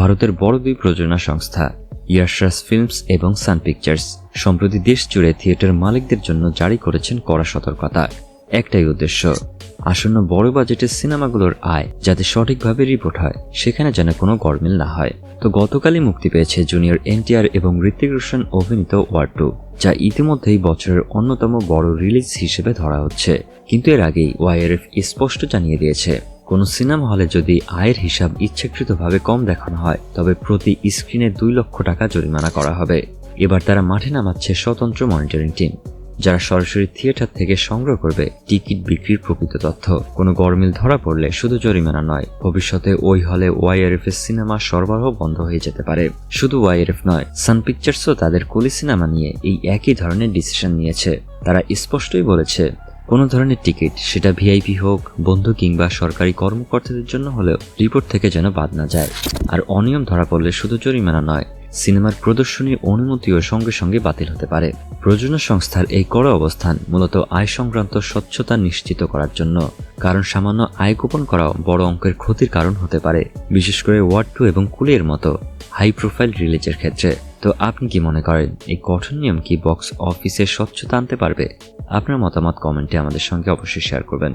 ভারতের বড় দুই প্রযোজনা সংস্থা ইয়ারশাস ফিল্মস এবং সান পিকচার্স। সম্প্রতি দেশ জুড়ে থিয়েটার মালিকদের জন্য জারি করেছেন কড়া সতর্কতা। একটাই উদ্দেশ্য, আসন্ন বড় বাজেটের সিনেমাগুলোর আয় যাতে সঠিকভাবে রিপোর্ট হয়, সেখানে যেন কোনো গরমিল না হয়। তো গতকালই মুক্তি পেয়েছে জুনিয়র এনটিআর এবং ঋতিক রোশন অভিনীত ওয়ার টু, যা ইতিমধ্যেই বছরের অন্যতম বড় রিলিজ হিসেবে ধরা হচ্ছে। কিন্তু এর আগেই ওয়াইআরএফ স্পষ্ট জানিয়ে দিয়েছে কোনো সিনেমা হলে যদি আয়ের হিসাব ইচ্ছাকৃতভাবে কম দেখানো হয়, তবে প্রতি স্ক্রিনে দুই লক্ষ টাকা জরিমানা করা হবে। এবার তারা মাঠে নামাচ্ছে স্বতন্ত্র মনিটরিং টিম, যারা সরাসরি থিয়েটার থেকে সংগ্রহ করবে টিকিট বিক্রির প্রকৃত তথ্য। কোনো গরমিল ধরা পড়লে শুধু জরিমানা নয়, ভবিষ্যতে ওই হলে ওয়াইআরএফ এর সিনেমা সরবরাহ বন্ধ হয়ে যেতে পারে। শুধু ওয়াইআরএফ নয়, সান পিকচার্সও তাদের কুলি সিনেমা নিয়ে এই একই ধরনের ডিসিশন নিয়েছে। তারা স্পষ্টই বলেছে কোনো ধরনের টিকিট, সেটা ভিআইপি হোক, বন্ধু কিংবা সরকারি কর্মকর্তাদের জন্য হলেও রিপোর্ট থেকে যেন বাদ না যায়। আর অনিয়ম ধরা পড়লে শুধু জরিমানা নয়, সিনেমার প্রদর্শনীর অনুমতিও সঙ্গে সঙ্গে বাতিল হতে পারে। প্রযোজনা সংস্থার এই কড়া অবস্থান মূলত আয় সংক্রান্ত স্বচ্ছতা নিশ্চিত করার জন্য, কারণ সামান্য আয় গোপন করাও বড় অঙ্কের ক্ষতির কারণ হতে পারে, বিশেষ করে ওয়ার্ড টু এবং কুলের মতো হাই প্রোফাইল রিলিজের ক্ষেত্রে। তো আপনি কি মনে করেন, এই কঠোর নিয়ম কি বক্স অফিসে স্বচ্ছতা আনতে পারবে? আপনার মতামত কমেন্টে আমাদের সঙ্গে অবশ্যই শেয়ার করবেন।